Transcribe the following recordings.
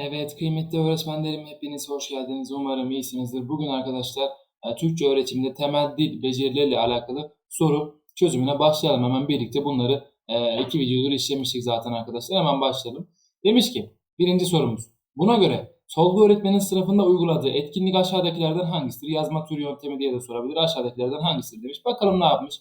Evet kıymetli öğretmenlerim hepiniz hoş geldiniz. Umarım iyisinizdir. Bugün arkadaşlar e, Türkçe öğretiminde temel dil becerileriyle alakalı soru çözümüne başlayalım. Hemen birlikte bunları e, iki videodur işlemiştik zaten arkadaşlar. Hemen başlayalım. Demiş ki birinci sorumuz. Buna göre Tolga öğretmenin sınıfında uyguladığı etkinlik aşağıdakilerden hangisidir? Yazma türü yöntemi diye de sorabilir. Aşağıdakilerden hangisidir demiş. Bakalım ne yapmış.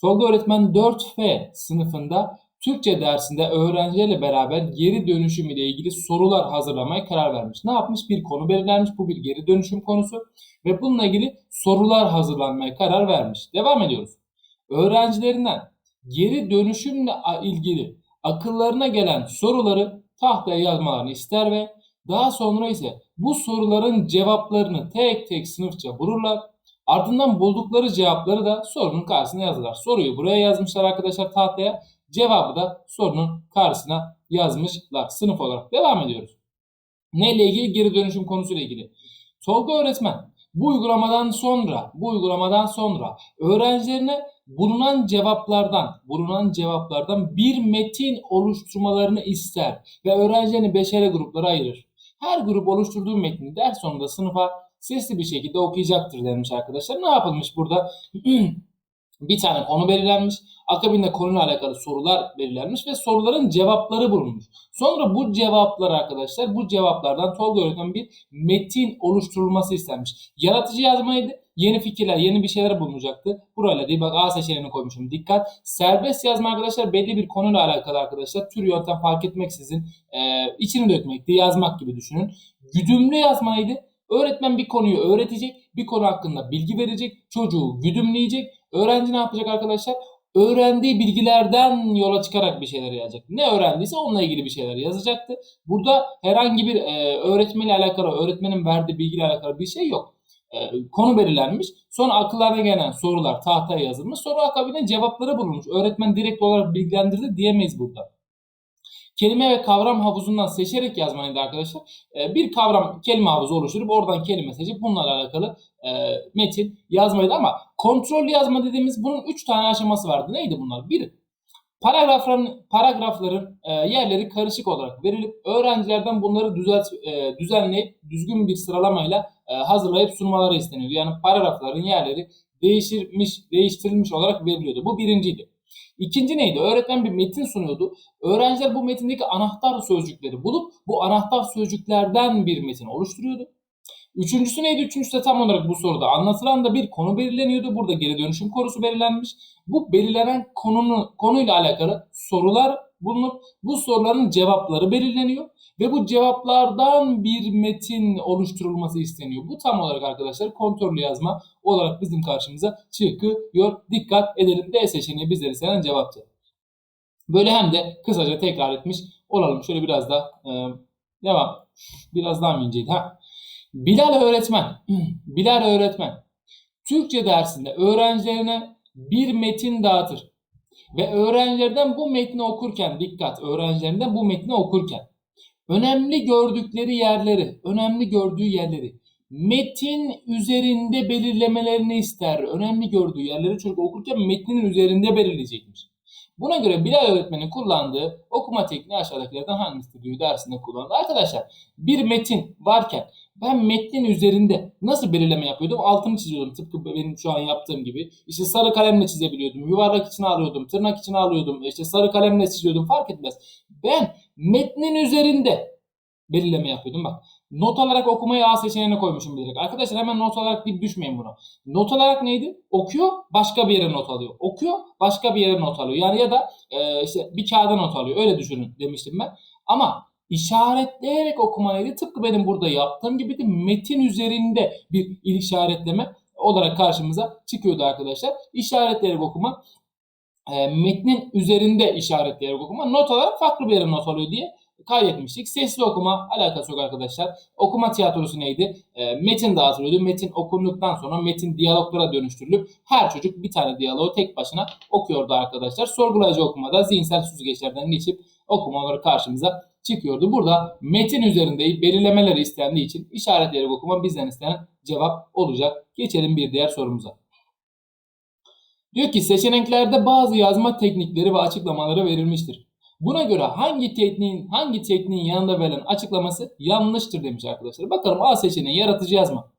Tolga öğretmen 4F sınıfında Türkçe dersinde öğrencilerle beraber geri dönüşüm ile ilgili sorular hazırlamaya karar vermiş. Ne yapmış? Bir konu belirlenmiş. Bu bir geri dönüşüm konusu ve bununla ilgili sorular hazırlanmaya karar vermiş. Devam ediyoruz. Öğrencilerinden geri dönüşümle ilgili akıllarına gelen soruları tahtaya yazmalarını ister ve daha sonra ise bu soruların cevaplarını tek tek sınıfça bulurlar. Ardından buldukları cevapları da sorunun karşısına yazarlar. Soruyu buraya yazmışlar arkadaşlar tahtaya. Cevabı da sorunun karşısına yazmışlar. Sınıf olarak devam ediyoruz. Neyle ilgili? Geri dönüşüm konusuyla ilgili. Tolga öğretmen bu uygulamadan sonra, bu uygulamadan sonra öğrencilerine bulunan cevaplardan, bulunan cevaplardan bir metin oluşturmalarını ister ve öğrencilerini beşere gruplara ayırır. Her grup oluşturduğu metni ders sonunda sınıfa sesli bir şekilde okuyacaktır denmiş arkadaşlar. Ne yapılmış burada? bir tane konu belirlenmiş. Akabinde konuyla alakalı sorular belirlenmiş ve soruların cevapları bulunmuş. Sonra bu cevaplar arkadaşlar bu cevaplardan Tolga öğretmen bir metin oluşturulması istenmiş. Yaratıcı yazmaydı. Yeni fikirler, yeni bir şeyler bulunacaktı. Burayla değil bak A seçeneğini koymuşum. Dikkat. Serbest yazma arkadaşlar belli bir konuyla alakalı arkadaşlar. Tür yöntem fark etmeksizin e, içini dökmekti. Yazmak gibi düşünün. Güdümlü yazmaydı. Öğretmen bir konuyu öğretecek, bir konu hakkında bilgi verecek, çocuğu güdümleyecek. Öğrenci ne yapacak arkadaşlar? öğrendiği bilgilerden yola çıkarak bir şeyler yazacak. Ne öğrendiyse onunla ilgili bir şeyler yazacaktı. Burada herhangi bir e, öğretmenle alakalı, öğretmenin verdiği bilgiyle alakalı bir şey yok. E, konu belirlenmiş. Sonra akıllarına gelen sorular tahtaya yazılmış. Sonra akabinde cevapları bulunmuş. Öğretmen direkt olarak bilgilendirdi diyemeyiz burada kelime ve kavram havuzundan seçerek yazmanıydı arkadaşlar. E, bir kavram kelime havuzu oluşturup oradan kelime seçip bunlarla alakalı e, metin yazmaydı ama kontrollü yazma dediğimiz bunun 3 tane aşaması vardı. Neydi bunlar? Bir, paragrafların paragrafların e, yerleri karışık olarak verilip öğrencilerden bunları düzelt e, düzenleyip düzgün bir sıralamayla e, hazırlayıp sunmaları isteniyordu. Yani paragrafların yerleri değiştirmiş değiştirilmiş olarak veriliyordu. Bu birinciydi. İkinci neydi? Öğretmen bir metin sunuyordu. Öğrenciler bu metindeki anahtar sözcükleri bulup bu anahtar sözcüklerden bir metin oluşturuyordu. Üçüncüsü neydi? Üçüncüsü de tam olarak bu soruda anlatılan da bir konu belirleniyordu. Burada geri dönüşüm konusu belirlenmiş. Bu belirlenen konunun konuyla alakalı sorular bulunup bu soruların cevapları belirleniyor ve bu cevaplardan bir metin oluşturulması isteniyor. Bu tam olarak arkadaşlar kontrollü yazma olarak bizim karşımıza çıkıyor. Dikkat edelim D seçeneği bizleri seven cevaptı. Böyle hem de kısaca tekrar etmiş olalım. Şöyle biraz daha e, devam. Biraz daha mı inceydi? Ha. Bilal öğretmen. Bilal öğretmen. Türkçe dersinde öğrencilerine bir metin dağıtır. Ve öğrencilerden bu metni okurken dikkat öğrencilerinden bu metni okurken önemli gördükleri yerleri, önemli gördüğü yerleri metin üzerinde belirlemelerini ister. Önemli gördüğü yerleri çocuk okurken metnin üzerinde belirleyecekmiş. Buna göre Bilal öğretmenin kullandığı okuma tekniği aşağıdakilerden hangisidir diyor dersinde kullandı. Arkadaşlar bir metin varken ben metnin üzerinde nasıl belirleme yapıyordum? Altını çiziyordum tıpkı benim şu an yaptığım gibi. İşte sarı kalemle çizebiliyordum. Yuvarlak içine alıyordum. Tırnak içine alıyordum. İşte sarı kalemle çiziyordum. Fark etmez. Ben metnin üzerinde belirleme yapıyordum. Bak not alarak okumayı A seçeneğine koymuşum bilerek. Arkadaşlar hemen not alarak deyip düşmeyin buna. Not alarak neydi? Okuyor başka bir yere not alıyor. Okuyor başka bir yere not alıyor. Yani ya da e, işte bir kağıda not alıyor. Öyle düşünün demiştim ben. Ama işaretleyerek okuma neydi? Tıpkı benim burada yaptığım gibi de metin üzerinde bir işaretleme olarak karşımıza çıkıyordu arkadaşlar. İşaretleyerek okuma e, metnin üzerinde işaretleyerek okuma not olarak farklı bir yere not alıyor diye kaydetmiştik. Sesli okuma alakası yok arkadaşlar. Okuma tiyatrosu neydi? E, metin dağıtılıyordu. Metin okunduktan sonra metin diyaloglara dönüştürülüp her çocuk bir tane diyaloğu tek başına okuyordu arkadaşlar. Sorgulayıcı okumada zihinsel süzgeçlerden geçip okumaları karşımıza çıkıyordu. Burada metin üzerinde belirlemeleri istendiği için işaretleyerek okuma bizden istenen cevap olacak. Geçelim bir diğer sorumuza. Diyor ki seçeneklerde bazı yazma teknikleri ve açıklamaları verilmiştir. Buna göre hangi tekniğin hangi tekniğin yanında verilen açıklaması yanlıştır demiş arkadaşlar. Bakalım A seçeneği yaratıcı yazma.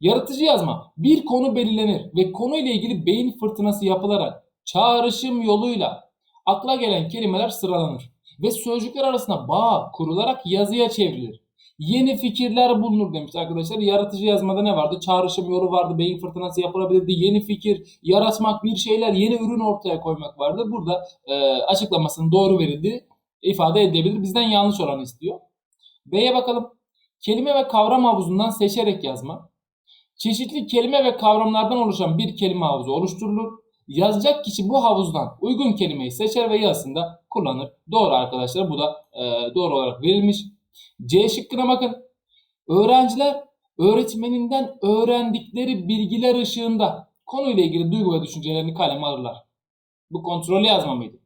Yaratıcı yazma bir konu belirlenir ve konuyla ilgili beyin fırtınası yapılarak çağrışım yoluyla akla gelen kelimeler sıralanır ve sözcükler arasında bağ kurularak yazıya çevrilir. Yeni fikirler bulunur demiş arkadaşlar. Yaratıcı yazmada ne vardı? Çağrışım yolu vardı, beyin fırtınası yapılabilirdi, yeni fikir, yaratmak, bir şeyler, yeni ürün ortaya koymak vardı. Burada e, açıklamasının doğru verildiği ifade edebilir. Bizden yanlış olanı istiyor. B'ye bakalım. Kelime ve kavram havuzundan seçerek yazma. Çeşitli kelime ve kavramlardan oluşan bir kelime havuzu oluşturulur. Yazacak kişi bu havuzdan uygun kelimeyi seçer ve yazısında kullanır. Doğru arkadaşlar bu da e, doğru olarak verilmiş. C şıkkına bakın. Öğrenciler öğretmeninden öğrendikleri bilgiler ışığında konuyla ilgili duygu ve düşüncelerini kaleme alırlar. Bu kontrollü yazma mıydı?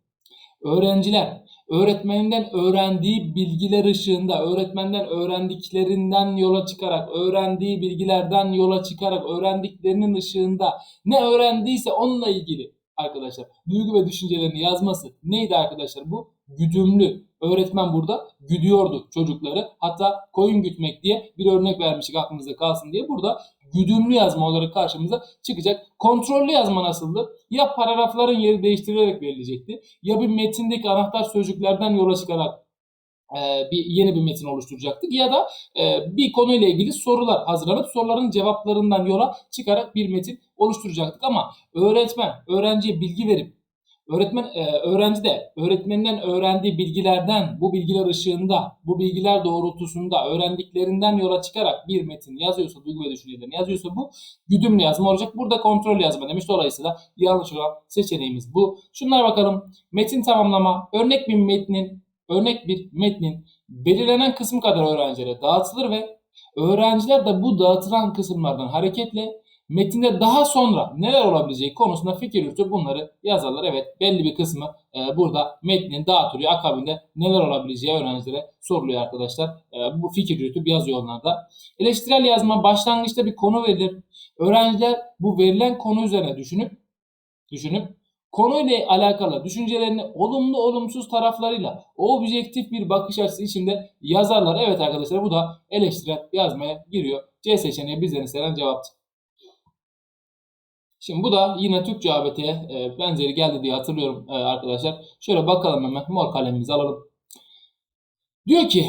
Öğrenciler öğretmeninden öğrendiği bilgiler ışığında, öğretmenden öğrendiklerinden yola çıkarak, öğrendiği bilgilerden yola çıkarak, öğrendiklerinin ışığında ne öğrendiyse onunla ilgili arkadaşlar duygu ve düşüncelerini yazması neydi arkadaşlar bu? Güdümlü. Öğretmen burada güdüyordu çocukları. Hatta koyun gütmek diye bir örnek vermiştik aklınızda kalsın diye. Burada güdümlü yazma olarak karşımıza çıkacak. Kontrollü yazma nasıldı? Ya paragrafların yeri değiştirilerek verilecekti ya bir metindeki anahtar sözcüklerden yola çıkarak e, bir yeni bir metin oluşturacaktık ya da e, bir konuyla ilgili sorular hazırlanıp soruların cevaplarından yola çıkarak bir metin oluşturacaktık ama öğretmen öğrenciye bilgi verip Öğretmen e, öğrenci de öğretmeninden öğrendiği bilgilerden bu bilgiler ışığında bu bilgiler doğrultusunda öğrendiklerinden yola çıkarak bir metin yazıyorsa duygu ve düşüncelerini yazıyorsa bu güdümlü yazma olacak. Burada kontrol yazma demiş. Dolayısıyla yanlış olan seçeneğimiz bu. Şunlara bakalım. Metin tamamlama. Örnek bir metnin örnek bir metnin belirlenen kısmı kadar öğrencilere dağıtılır ve öğrenciler de bu dağıtılan kısımlardan hareketle metinde daha sonra neler olabileceği konusunda fikir yürütüp bunları yazarlar. Evet belli bir kısmı e, burada metnin dağıtılıyor. Akabinde neler olabileceği öğrencilere soruluyor arkadaşlar. E, bu fikir yürütüp yazıyor onlar da. Eleştirel yazma başlangıçta bir konu verilir. Öğrenciler bu verilen konu üzerine düşünüp düşünüp konuyla alakalı düşüncelerini olumlu olumsuz taraflarıyla objektif bir bakış açısı içinde yazarlar. Evet arkadaşlar bu da eleştirel yazmaya giriyor. C seçeneği bizden istenen cevaptı. Şimdi bu da yine Türkçe ABT'ye benzeri geldi diye hatırlıyorum e, arkadaşlar. Şöyle bakalım hemen mor kalemimizi alalım. Diyor ki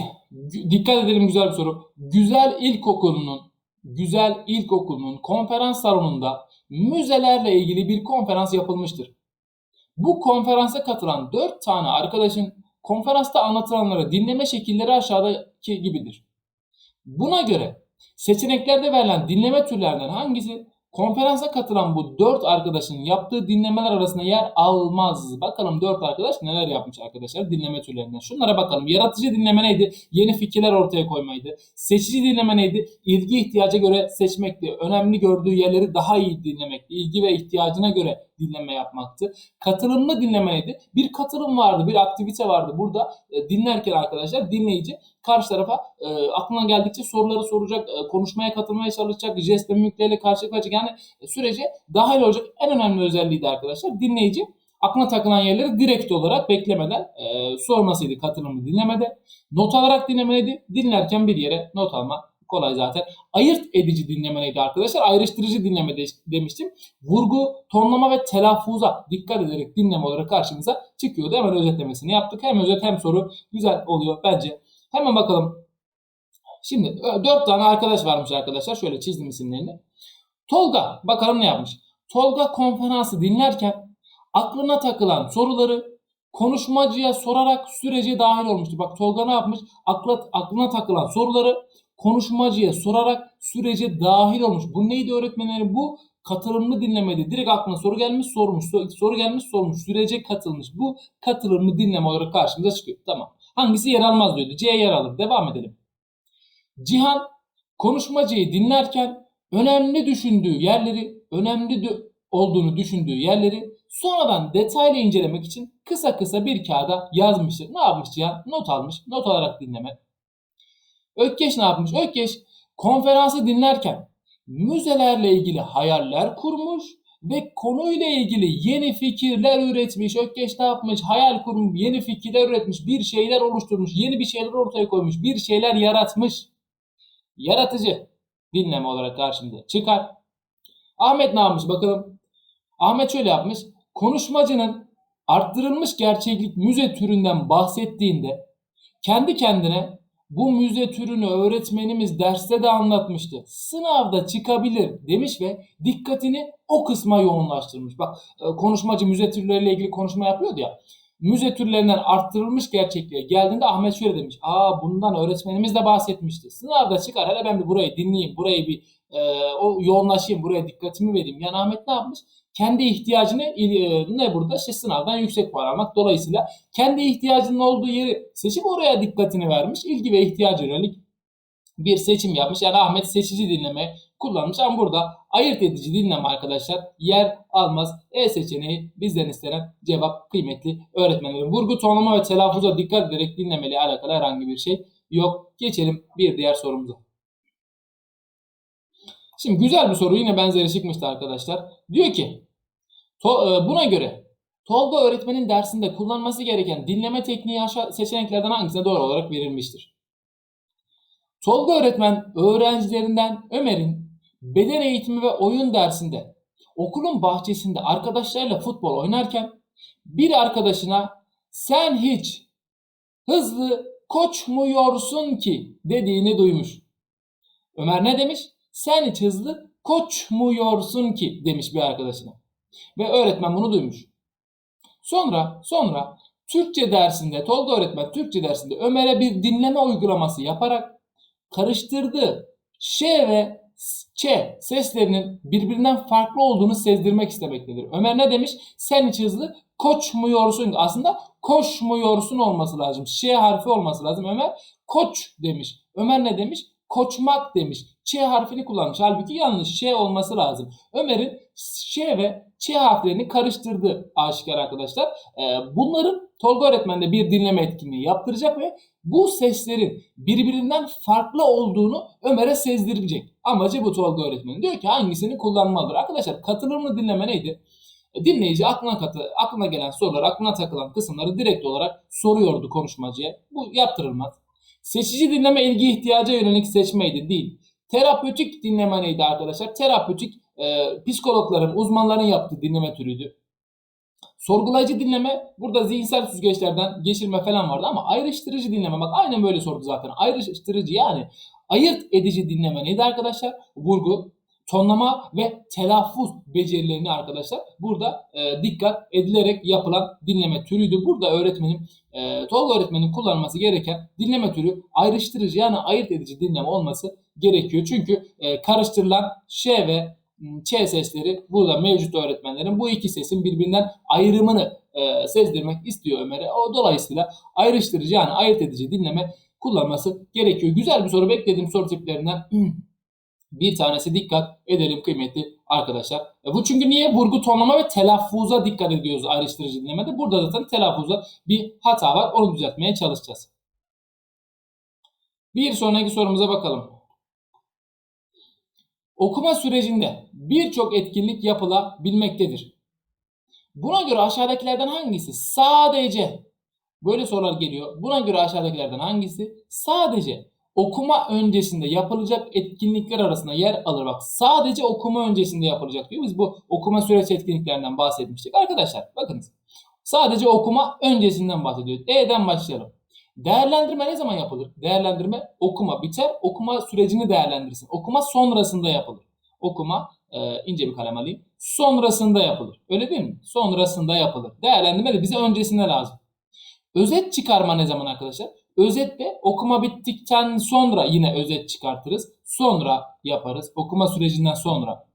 dikkat edelim güzel bir soru. Güzel ilkokulunun Güzel İlkokulu'nun konferans salonunda müzelerle ilgili bir konferans yapılmıştır. Bu konferansa katılan 4 tane arkadaşın konferansta anlatılanları dinleme şekilleri aşağıdaki gibidir. Buna göre seçeneklerde verilen dinleme türlerinden hangisi Konferansa katılan bu dört arkadaşın yaptığı dinlemeler arasında yer almaz. Bakalım dört arkadaş neler yapmış arkadaşlar dinleme türlerinden. Şunlara bakalım. Yaratıcı dinleme neydi? Yeni fikirler ortaya koymaydı. Seçici dinleme neydi? İlgi ihtiyaca göre seçmekti. Önemli gördüğü yerleri daha iyi dinlemekti. İlgi ve ihtiyacına göre dinleme yapmaktı. Katılımlı dinleme neydi? Bir katılım vardı, bir aktivite vardı. Burada e, dinlerken arkadaşlar dinleyici karşı tarafa e, aklına geldikçe soruları soracak, e, konuşmaya katılmaya çalışacak, jest ve mimiklerle karşılaşacak. Yani e, sürece dahil olacak en önemli özelliği de arkadaşlar dinleyici aklına takılan yerleri direkt olarak beklemeden e, sormasıydı katılımı dinlemede. Not alarak dinlemeliydi. Dinlerken bir yere not alma kolay zaten. Ayırt edici dinlemeliydi arkadaşlar. Ayrıştırıcı dinleme de, demiştim. Vurgu, tonlama ve telaffuza dikkat ederek dinleme olarak karşımıza çıkıyordu. Hemen özetlemesini yaptık. Hem özet hem soru güzel oluyor bence. Hemen bakalım. Şimdi dört tane arkadaş varmış arkadaşlar. Şöyle çizdim isimlerini. Tolga bakalım ne yapmış. Tolga konferansı dinlerken aklına takılan soruları konuşmacıya sorarak sürece dahil olmuştu. Bak Tolga ne yapmış? Akla, aklına takılan soruları konuşmacıya sorarak sürece dahil olmuş. Bu neydi öğretmenlerin? Bu katılımlı dinlemedi. Direkt aklına soru gelmiş sormuş. Soru gelmiş sormuş. Sürece katılmış. Bu katılımlı dinleme olarak karşımıza çıkıyor. Tamam. Hangisi yer almaz diyordu. C yer alır. Devam edelim. Cihan konuşmacıyı dinlerken önemli düşündüğü yerleri, önemli olduğunu düşündüğü yerleri sonradan detaylı incelemek için kısa kısa bir kağıda yazmıştır. Ne yapmış Cihan? Not almış. Not alarak dinleme. Ökkeş ne yapmış? Ökkeş konferansı dinlerken müzelerle ilgili hayaller kurmuş ve konuyla ilgili yeni fikirler üretmiş. Ökkeş ne yapmış? Hayal kurmuş, yeni fikirler üretmiş, bir şeyler oluşturmuş, yeni bir şeyler ortaya koymuş, bir şeyler yaratmış. Yaratıcı dinleme olarak karşımıza çıkar. Ahmet ne yapmış bakalım? Ahmet şöyle yapmış. Konuşmacının arttırılmış gerçeklik müze türünden bahsettiğinde kendi kendine bu müze türünü öğretmenimiz derste de anlatmıştı. Sınavda çıkabilir demiş ve dikkatini o kısma yoğunlaştırmış. Bak e, konuşmacı müze türleriyle ilgili konuşma yapıyordu ya. Müze türlerinden arttırılmış gerçekliğe geldiğinde Ahmet şöyle demiş. Aa bundan öğretmenimiz de bahsetmişti. Sınavda çıkar hele ben bir burayı dinleyeyim. Burayı bir e, o yoğunlaşayım. Buraya dikkatimi vereyim. Yani Ahmet ne yapmış? Kendi ihtiyacını e, ne burada? İşte sınavdan yüksek puan almak. Dolayısıyla kendi ihtiyacının olduğu yeri seçip oraya dikkatini vermiş. İlgi ve ihtiyaca yönelik bir seçim yapmış. Yani Ahmet seçici dinleme kullanmış ama burada ayırt edici dinleme arkadaşlar yer almaz. E seçeneği bizden istenen cevap kıymetli öğretmenlerin. Vurgu, tonlama ve telaffuza dikkat ederek dinlemeliyle alakalı herhangi bir şey yok. Geçelim bir diğer sorumuza. Şimdi güzel bir soru yine benzeri çıkmıştı arkadaşlar. Diyor ki e, buna göre Tolga öğretmenin dersinde kullanması gereken dinleme tekniği seçeneklerden hangisine doğru olarak verilmiştir? Tolga öğretmen öğrencilerinden Ömer'in beden eğitimi ve oyun dersinde okulun bahçesinde arkadaşlarıyla futbol oynarken bir arkadaşına sen hiç hızlı koçmuyorsun ki dediğini duymuş. Ömer ne demiş? Sen hiç hızlı koçmuyorsun ki demiş bir arkadaşına. Ve öğretmen bunu duymuş. Sonra sonra Türkçe dersinde Tolga öğretmen Türkçe dersinde Ömer'e bir dinleme uygulaması yaparak karıştırdığı ş ve ç seslerinin birbirinden farklı olduğunu sezdirmek istemektedir. Ömer ne demiş? Sen hiç hızlı koçmuyorsun. Aslında koşmuyorsun olması lazım. Ş harfi olması lazım. Ömer koç demiş. Ömer ne demiş? Koçmak demiş. Ç harfini kullanmış. Halbuki yanlış. Ş olması lazım. Ömer'in Ş ve Ç harflerini karıştırdı aşikar arkadaşlar. Ee, bunların Tolga öğretmen de bir dinleme etkinliği yaptıracak ve bu seslerin birbirinden farklı olduğunu Ömer'e sezdirecek. Amacı bu Tolga öğretmenin. Diyor ki hangisini kullanmalıdır? Arkadaşlar katılımlı dinleme neydi? E, dinleyici aklına katı, aklına gelen sorular, aklına takılan kısımları direkt olarak soruyordu konuşmacıya. Bu yaptırılmaz. Seçici dinleme ilgi ihtiyaca yönelik seçmeydi değil. Terapötik dinleme neydi arkadaşlar? Terapötik e, psikologların, uzmanların yaptığı dinleme türüydü. Sorgulayıcı dinleme burada zihinsel süzgeçlerden geçirme falan vardı ama ayrıştırıcı dinleme bak aynen böyle sordu zaten. Ayrıştırıcı yani ayırt edici dinleme neydi arkadaşlar? Vurgu, tonlama ve telaffuz becerilerini arkadaşlar burada e, dikkat edilerek yapılan dinleme türüydü. Burada öğretmenin e, Tolga öğretmenin kullanması gereken dinleme türü ayrıştırıcı yani ayırt edici dinleme olması gerekiyor. Çünkü e, karıştırılan ş ve ç sesleri burada mevcut öğretmenlerin bu iki sesin birbirinden ayrımını e, sezdirmek istiyor Ömer'e. O dolayısıyla ayrıştırıcı yani ayırt edici dinleme kullanması gerekiyor. Güzel bir soru beklediğim soru tiplerinden bir tanesi dikkat edelim kıymetli arkadaşlar. E bu çünkü niye? Vurgu, tonlama ve telaffuza dikkat ediyoruz ayrıştırıcı dinlemede. Burada zaten telaffuzda bir hata var. Onu düzeltmeye çalışacağız. Bir sonraki sorumuza bakalım. Okuma sürecinde birçok etkinlik yapılabilmektedir. Buna göre aşağıdakilerden hangisi sadece böyle sorular geliyor. Buna göre aşağıdakilerden hangisi sadece okuma öncesinde yapılacak etkinlikler arasında yer alır. Bak sadece okuma öncesinde yapılacak diyor. Biz bu okuma süreç etkinliklerinden bahsetmiştik. Arkadaşlar bakınız. Sadece okuma öncesinden bahsediyoruz. E'den başlayalım. Değerlendirme ne zaman yapılır? Değerlendirme okuma biter. Okuma sürecini değerlendirsin. Okuma sonrasında yapılır. Okuma e, ince bir kalem alayım. Sonrasında yapılır. Öyle değil mi? Sonrasında yapılır. Değerlendirme de bize öncesinde lazım. Özet çıkarma ne zaman arkadaşlar? Özette okuma bittikten sonra yine özet çıkartırız. Sonra yaparız. Okuma sürecinden sonra.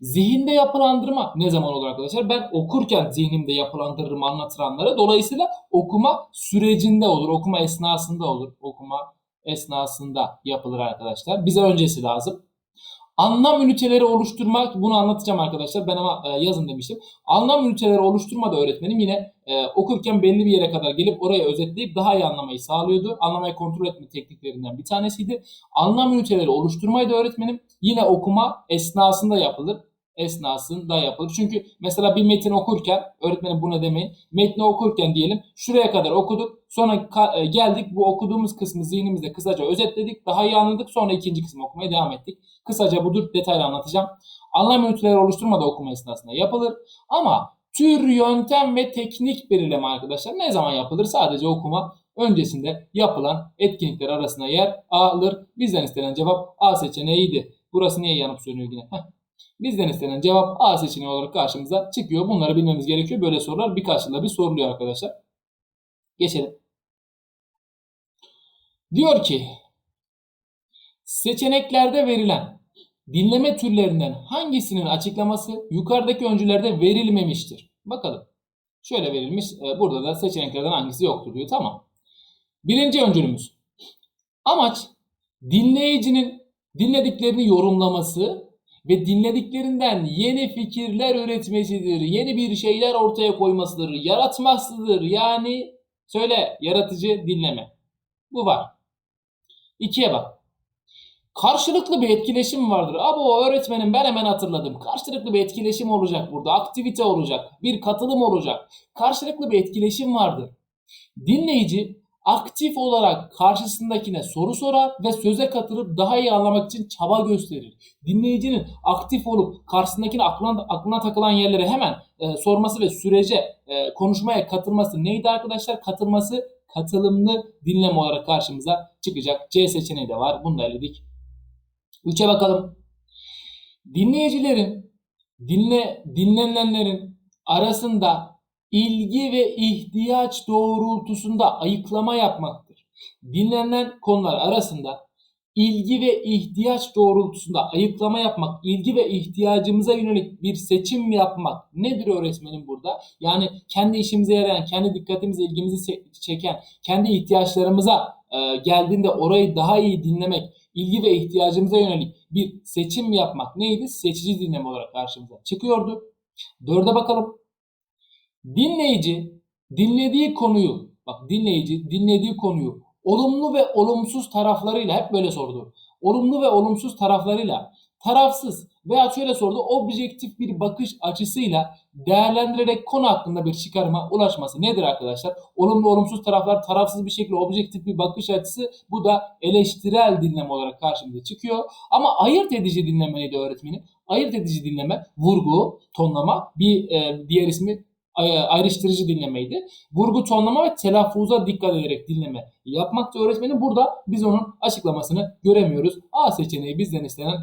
Zihinde yapılandırma ne zaman olur arkadaşlar? Ben okurken zihnimde yapılandırırım anlatılanları. Dolayısıyla okuma sürecinde olur. Okuma esnasında olur. Okuma esnasında yapılır arkadaşlar. Bize öncesi lazım. Anlam üniteleri oluşturmak bunu anlatacağım arkadaşlar. Ben ama e, yazın demiştim. Anlam üniteleri oluşturmada öğretmenim yine e, okurken belli bir yere kadar gelip oraya özetleyip daha iyi anlamayı sağlıyordu. Anlamayı kontrol etme tekniklerinden bir tanesiydi. Anlam üniteleri oluşturmayı da öğretmenim yine okuma esnasında yapılır. Esnasında yapılır. Çünkü mesela bir metin okurken öğretmenim bu ne demeyin. Metni okurken diyelim şuraya kadar okuduk. Sonra e, geldik bu okuduğumuz kısmı zihnimizde kısaca özetledik. Daha iyi anladık. Sonra ikinci kısmı okumaya devam ettik. Kısaca budur detaylı anlatacağım. Anlam üniteleri oluşturma da okuma esnasında yapılır. Ama tür, yöntem ve teknik belirleme arkadaşlar ne zaman yapılır? Sadece okuma öncesinde yapılan etkinlikler arasında yer alır. Bizden istenen cevap A seçeneğiydi. Burası niye yanıp sönüyor yine? Heh. Bizden istenen cevap A seçeneği olarak karşımıza çıkıyor. Bunları bilmemiz gerekiyor. Böyle sorular birkaç yılda bir soruluyor arkadaşlar. Geçelim. Diyor ki seçeneklerde verilen dinleme türlerinden hangisinin açıklaması yukarıdaki öncülerde verilmemiştir? Bakalım. Şöyle verilmiş. e, Burada da seçeneklerden hangisi yoktur diyor. Tamam. Birinci öncülümüz. Amaç dinleyicinin dinlediklerini yorumlaması ve dinlediklerinden yeni fikirler üretmesidir. Yeni bir şeyler ortaya koymasıdır. Yaratmasıdır. Yani söyle yaratıcı dinleme. Bu var. İkiye bak. Karşılıklı bir etkileşim vardır. Abi o öğretmenim ben hemen hatırladım. Karşılıklı bir etkileşim olacak burada. Aktivite olacak. Bir katılım olacak. Karşılıklı bir etkileşim vardır. Dinleyici aktif olarak karşısındakine soru sorar ve söze katılıp daha iyi anlamak için çaba gösterir. Dinleyicinin aktif olup karşısındakine aklına, aklına takılan yerlere hemen e, sorması ve sürece e, konuşmaya katılması neydi arkadaşlar? Katılması katılımlı dinleme olarak karşımıza çıkacak. C seçeneği de var. Bunu da eledik. 3'e bakalım. Dinleyicilerin, dinle, dinlenenlerin arasında ilgi ve ihtiyaç doğrultusunda ayıklama yapmaktır. Dinlenen konular arasında ilgi ve ihtiyaç doğrultusunda ayıklama yapmak, ilgi ve ihtiyacımıza yönelik bir seçim yapmak nedir öğretmenim burada? Yani kendi işimize yarayan, kendi dikkatimizi, ilgimizi çeken, kendi ihtiyaçlarımıza e, geldiğinde orayı daha iyi dinlemek, ilgi ve ihtiyacımıza yönelik bir seçim yapmak neydi? Seçici dinleme olarak karşımıza çıkıyordu. Dörde bakalım. Dinleyici dinlediği konuyu, bak dinleyici dinlediği konuyu olumlu ve olumsuz taraflarıyla hep böyle sordu. Olumlu ve olumsuz taraflarıyla tarafsız veya şöyle sordu objektif bir bakış açısıyla değerlendirerek konu hakkında bir çıkarıma ulaşması nedir arkadaşlar? Olumlu olumsuz taraflar tarafsız bir şekilde objektif bir bakış açısı bu da eleştirel dinleme olarak karşımıza çıkıyor. Ama ayırt edici dinleme neydi öğretmenim? Ayırt edici dinleme vurgu, tonlama bir e, diğer ismi ayrıştırıcı dinlemeydi. Vurgu, tonlama ve telaffuza dikkat ederek dinleme yapmakta öğretmenin. Burada biz onun açıklamasını göremiyoruz. A seçeneği bizden istenen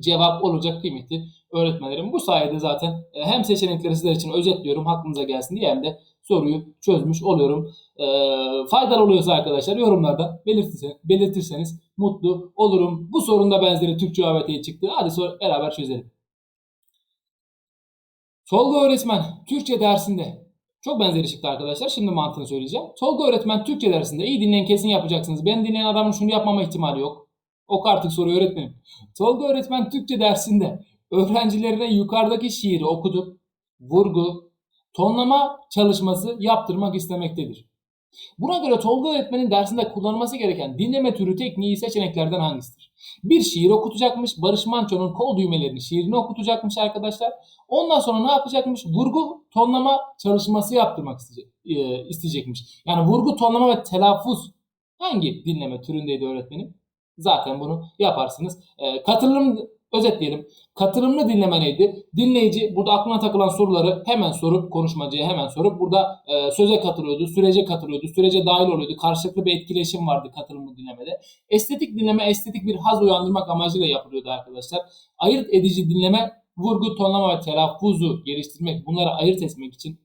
cevap olacak kıymetli öğretmenlerim. Bu sayede zaten e, hem seçenekleri sizler için özetliyorum aklınıza gelsin diye hem de soruyu çözmüş oluyorum. E, faydalı oluyorsa arkadaşlar yorumlarda belirtirseniz, belirtirseniz mutlu olurum. Bu sorunun da benzeri Türkçe ÖVT'ye çıktı. Hadi sor, beraber çözelim. Tolga öğretmen Türkçe dersinde çok benzeri çıktı arkadaşlar. Şimdi mantığını söyleyeceğim. Tolga öğretmen Türkçe dersinde iyi dinleyin kesin yapacaksınız. Ben dinleyen adamın şunu yapmama ihtimali yok. Ok artık soruyu öğretmenim. Tolga öğretmen Türkçe dersinde öğrencilerine yukarıdaki şiiri okutup vurgu, tonlama çalışması yaptırmak istemektedir. Buna göre Tolga öğretmenin dersinde kullanılması gereken dinleme türü tekniği seçeneklerden hangisidir? Bir şiir okutacakmış. Barış Manço'nun kol düğmelerini şiirini okutacakmış arkadaşlar. Ondan sonra ne yapacakmış? Vurgu, tonlama çalışması yaptırmak isteyecek, e, isteyecekmiş. Yani vurgu, tonlama ve telaffuz hangi dinleme türündeydi öğretmenim? Zaten bunu yaparsınız. E, katılım özetleyelim. Katılımlı dinleme neydi? Dinleyici burada aklına takılan soruları hemen sorup konuşmacıya hemen sorup burada e, söze katılıyordu, sürece katılıyordu, sürece dahil oluyordu. Karşılıklı bir etkileşim vardı katılımlı dinlemede. Estetik dinleme estetik bir haz uyandırmak amacıyla yapılıyordu arkadaşlar. Ayırt edici dinleme vurgu, tonlama ve telaffuzu geliştirmek, bunları ayırt etmek için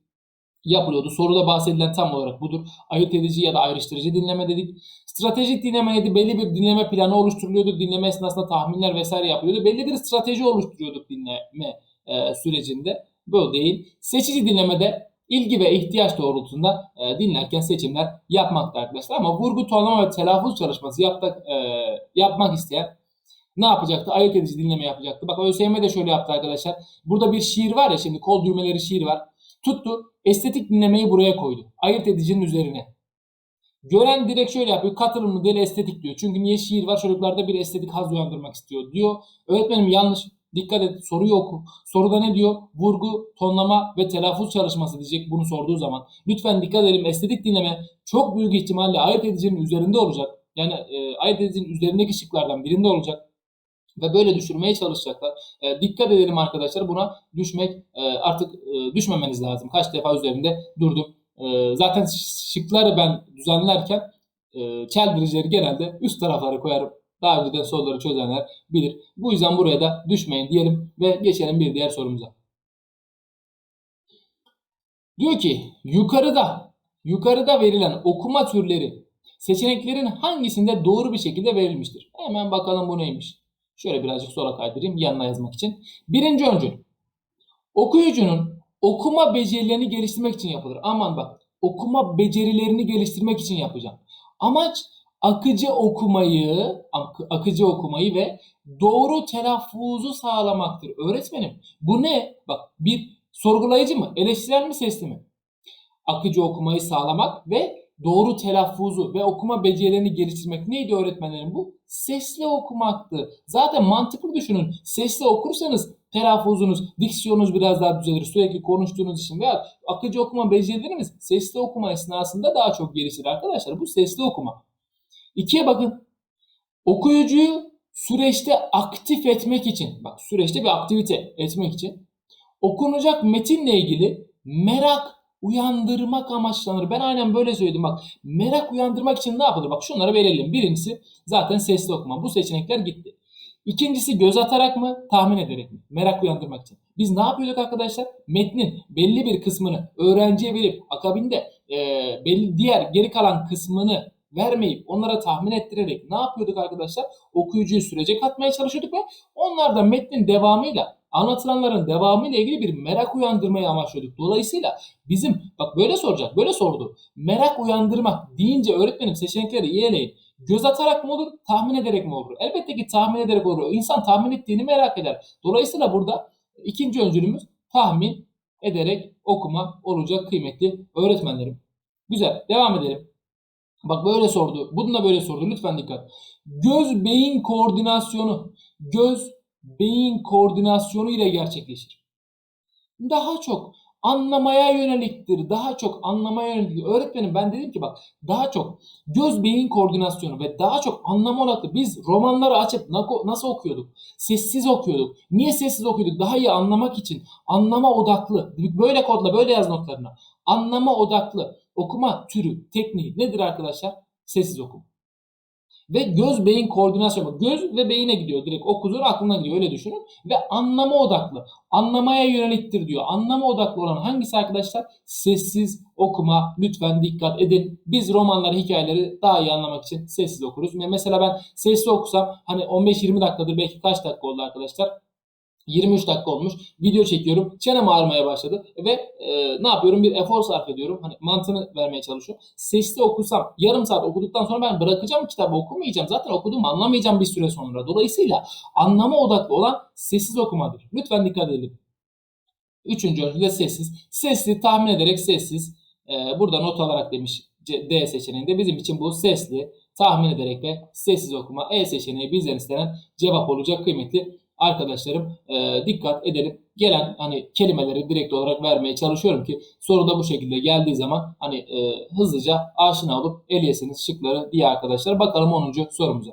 yapılıyordu. Soruda bahsedilen tam olarak budur. Ayırt edici ya da ayrıştırıcı dinleme dedik. Stratejik dinleme neydi? Belli bir dinleme planı oluşturuluyordu. Dinleme esnasında tahminler vesaire yapılıyordu. Belli bir strateji oluşturuyorduk dinleme e, sürecinde. Böyle değil. Seçici dinlemede ilgi ve ihtiyaç doğrultusunda e, dinlerken seçimler yapmakta arkadaşlar. Ama vurgu, tonlama ve telaffuz çalışması yaptık, e, yapmak isteyen ne yapacaktı? Ayırt edici dinleme yapacaktı. Bak ÖSYM de şöyle yaptı arkadaşlar. Burada bir şiir var ya şimdi kol düğmeleri şiir var. Tuttu estetik dinlemeyi buraya koydu. Ayırt edicinin üzerine. Gören direkt şöyle yapıyor. Katılımlı değil estetik diyor. Çünkü niye şiir var çocuklarda bir estetik haz uyandırmak istiyor diyor. Öğretmenim yanlış. Dikkat et soruyu oku. Soruda ne diyor? Vurgu, tonlama ve telaffuz çalışması diyecek bunu sorduğu zaman. Lütfen dikkat edelim. Estetik dinleme çok büyük ihtimalle ayırt edicinin üzerinde olacak. Yani e, ayırt edicinin üzerindeki şıklardan birinde olacak. Ve böyle düşürmeye çalışacaklar. E, dikkat edelim arkadaşlar buna düşmek e, artık e, düşmemeniz lazım. Kaç defa üzerinde durdum. E, zaten şıkları ben düzenlerken e, çeldiricileri genelde üst taraflara koyarım. Daha önceden soruları çözenler bilir. Bu yüzden buraya da düşmeyin diyelim ve geçelim bir diğer sorumuza. Diyor ki yukarıda yukarıda verilen okuma türleri seçeneklerin hangisinde doğru bir şekilde verilmiştir? Hemen bakalım bu neymiş. Şöyle birazcık sola kaydırayım yanına yazmak için. Birinci öncül. Okuyucunun okuma becerilerini geliştirmek için yapılır. Aman bak okuma becerilerini geliştirmek için yapacağım. Amaç akıcı okumayı, ak- akıcı okumayı ve doğru telaffuzu sağlamaktır. Öğretmenim bu ne? Bak bir sorgulayıcı mı? Eleştirel mi sesli mi? Akıcı okumayı sağlamak ve doğru telaffuzu ve okuma becerilerini geliştirmek neydi öğretmenlerim bu? Sesli okumaktı. Zaten mantıklı düşünün. Sesli okursanız telaffuzunuz, diksiyonunuz biraz daha düzelir. Sürekli konuştuğunuz için veya akıcı okuma becerileriniz sesli okuma esnasında daha çok gelişir arkadaşlar. Bu sesli okuma. İkiye bakın. Okuyucuyu süreçte aktif etmek için, bak süreçte bir aktivite etmek için okunacak metinle ilgili merak uyandırmak amaçlanır. Ben aynen böyle söyledim bak. Merak uyandırmak için ne yapılır? Bak şunları verelim. Birincisi zaten sesli okuma. Bu seçenekler gitti. İkincisi göz atarak mı, tahmin ederek mi? Merak uyandırmak için. Biz ne yapıyorduk arkadaşlar? Metnin belli bir kısmını öğrenciye verip akabinde e, belli diğer geri kalan kısmını vermeyip onlara tahmin ettirerek ne yapıyorduk arkadaşlar? Okuyucuyu sürece katmaya çalışıyorduk ve onlar da metnin devamıyla anlatılanların devamıyla ilgili bir merak uyandırmayı amaçlıyorduk. Dolayısıyla bizim bak böyle soracak, böyle sordu. Merak uyandırmak deyince öğretmenim seçenekleri iyi eleyin. Göz atarak mı olur, tahmin ederek mi olur? Elbette ki tahmin ederek olur. İnsan tahmin ettiğini merak eder. Dolayısıyla burada ikinci öncülümüz tahmin ederek okuma olacak kıymetli öğretmenlerim. Güzel, devam edelim. Bak böyle sordu. Bunu da böyle sordu. Lütfen dikkat. Göz beyin koordinasyonu. Göz beyin koordinasyonu ile gerçekleşir. Daha çok anlamaya yöneliktir. Daha çok anlamaya yönelik. Öğretmenim ben dedim ki bak daha çok göz beyin koordinasyonu ve daha çok anlama odaklı. Biz romanları açıp nasıl okuyorduk? Sessiz okuyorduk. Niye sessiz okuyorduk? Daha iyi anlamak için. Anlama odaklı. Böyle kodla böyle yaz notlarına. Anlama odaklı okuma türü, tekniği nedir arkadaşlar? Sessiz okuma. Ve göz beyin koordinasyonu. Göz ve beyine gidiyor. Direkt okuduğun aklına gidiyor. Öyle düşünün. Ve anlama odaklı. Anlamaya yöneliktir diyor. Anlama odaklı olan hangisi arkadaşlar? Sessiz okuma. Lütfen dikkat edin. Biz romanları, hikayeleri daha iyi anlamak için sessiz okuruz. Mesela ben sessiz okusam hani 15-20 dakikadır belki kaç dakika oldu arkadaşlar? 23 dakika olmuş. Video çekiyorum. Çenem ağrımaya başladı ve e, ne yapıyorum? Bir efor sarf ediyorum. Hani mantığını vermeye çalışıyorum. Sesli okusam yarım saat okuduktan sonra ben bırakacağım kitabı okumayacağım. Zaten okuduğumu anlamayacağım bir süre sonra. Dolayısıyla anlama odaklı olan sessiz okumadır. Lütfen dikkat edin. Üçüncü ölçüde sessiz. Sesli tahmin ederek sessiz. E, burada not alarak demiş D seçeneğinde. Bizim için bu sesli, tahmin ederek ve sessiz okuma. E seçeneği bizden istenen cevap olacak kıymetli arkadaşlarım e, dikkat edelim. Gelen hani kelimeleri direkt olarak vermeye çalışıyorum ki soruda bu şekilde geldiği zaman hani e, hızlıca aşina olup eleyesiniz şıkları diye arkadaşlar. Bakalım 10. sorumuza.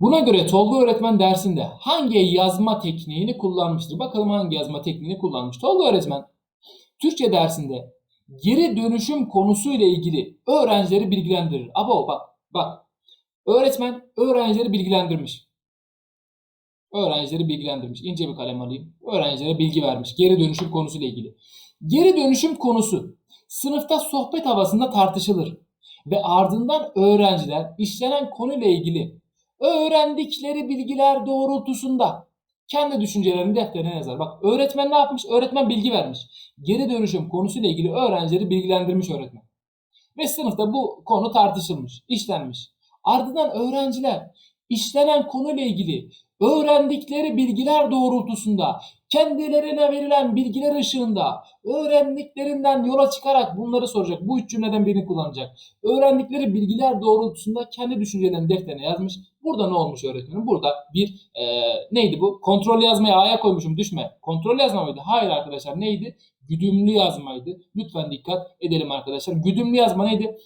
Buna göre Tolga öğretmen dersinde hangi yazma tekniğini kullanmıştır? Bakalım hangi yazma tekniğini kullanmış. Tolga öğretmen Türkçe dersinde geri dönüşüm konusuyla ilgili öğrencileri bilgilendirir. Abo bak bak öğretmen öğrencileri bilgilendirmiş. Öğrencileri bilgilendirmiş. İnce bir kalem alayım. Öğrencilere bilgi vermiş. Geri dönüşüm konusuyla ilgili. Geri dönüşüm konusu sınıfta sohbet havasında tartışılır. Ve ardından öğrenciler işlenen konuyla ilgili öğrendikleri bilgiler doğrultusunda kendi düşüncelerini defterine yazar. Bak öğretmen ne yapmış? Öğretmen bilgi vermiş. Geri dönüşüm konusuyla ilgili öğrencileri bilgilendirmiş öğretmen. Ve sınıfta bu konu tartışılmış, işlenmiş. Ardından öğrenciler işlenen konuyla ilgili öğrendikleri bilgiler doğrultusunda, kendilerine verilen bilgiler ışığında, öğrendiklerinden yola çıkarak bunları soracak. Bu üç cümleden birini kullanacak. Öğrendikleri bilgiler doğrultusunda kendi düşüncelerini defterine yazmış. Burada ne olmuş öğretmenim? Burada bir e, neydi bu? Kontrol yazmaya A'ya koymuşum düşme. Kontrol yazma mıydı? Hayır arkadaşlar neydi? Güdümlü yazmaydı. Lütfen dikkat edelim arkadaşlar. Güdümlü yazma neydi?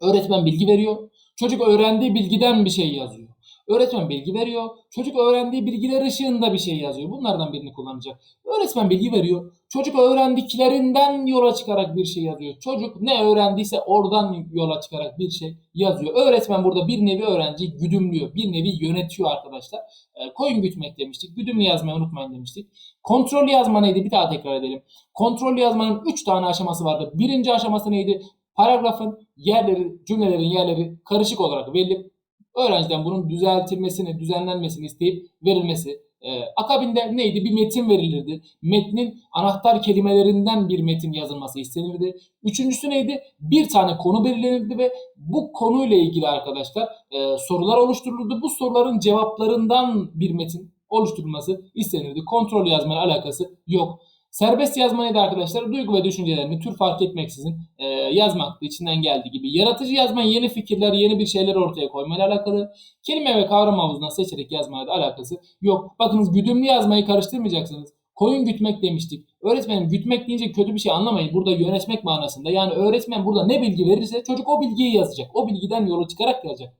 Öğretmen bilgi veriyor. Çocuk öğrendiği bilgiden bir şey yazıyor. Öğretmen bilgi veriyor. Çocuk öğrendiği bilgiler ışığında bir şey yazıyor. Bunlardan birini kullanacak. Öğretmen bilgi veriyor. Çocuk öğrendiklerinden yola çıkarak bir şey yazıyor. Çocuk ne öğrendiyse oradan yola çıkarak bir şey yazıyor. Öğretmen burada bir nevi öğrenciyi güdümlüyor. Bir nevi yönetiyor arkadaşlar. E, koyun gütmek demiştik. Güdümlü yazmayı unutmayın demiştik. Kontrollü yazma neydi? Bir daha tekrar edelim. Kontrollü yazmanın 3 tane aşaması vardı. Birinci aşaması neydi? Paragrafın yerleri, cümlelerin yerleri karışık olarak verilip öğrenciden bunun düzeltilmesini, düzenlenmesini isteyip verilmesi. Ee, akabinde neydi? Bir metin verilirdi. Metnin anahtar kelimelerinden bir metin yazılması istenirdi. Üçüncüsü neydi? Bir tane konu belirlenirdi ve bu konuyla ilgili arkadaşlar e, sorular oluşturulurdu. Bu soruların cevaplarından bir metin oluşturulması istenirdi. Kontrol yazmayla alakası yok. Serbest yazma neydi arkadaşlar? Duygu ve düşüncelerini tür fark etmeksizin e, yazmaktı içinden geldiği gibi. Yaratıcı yazma yeni fikirler, yeni bir şeyler ortaya koymayla alakalı. Kelime ve kavram havuzundan seçerek yazmayla da alakası yok. Bakınız güdümlü yazmayı karıştırmayacaksınız. Koyun gütmek demiştik. Öğretmenim gütmek deyince kötü bir şey anlamayın. Burada yönetmek manasında. Yani öğretmen burada ne bilgi verirse çocuk o bilgiyi yazacak. O bilgiden yola çıkarak yazacak.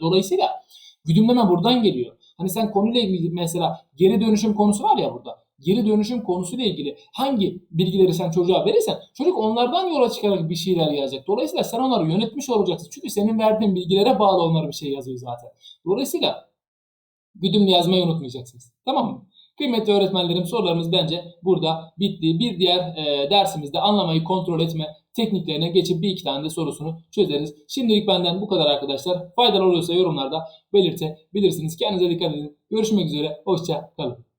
Dolayısıyla güdümleme buradan geliyor. Hani sen konuyla ilgili mesela geri dönüşüm konusu var ya burada geri dönüşüm konusuyla ilgili hangi bilgileri sen çocuğa verirsen çocuk onlardan yola çıkarak bir şeyler yazacak. Dolayısıyla sen onları yönetmiş olacaksın. Çünkü senin verdiğin bilgilere bağlı onlar bir şey yazıyor zaten. Dolayısıyla güdümlü yazmayı unutmayacaksınız. Tamam mı? Kıymetli öğretmenlerim sorularımız bence burada bitti. Bir diğer e, dersimizde anlamayı kontrol etme tekniklerine geçip bir iki tane de sorusunu çözeriz. Şimdilik benden bu kadar arkadaşlar. Faydalı oluyorsa yorumlarda belirtebilirsiniz. Kendinize dikkat edin. Görüşmek üzere. Hoşça kalın.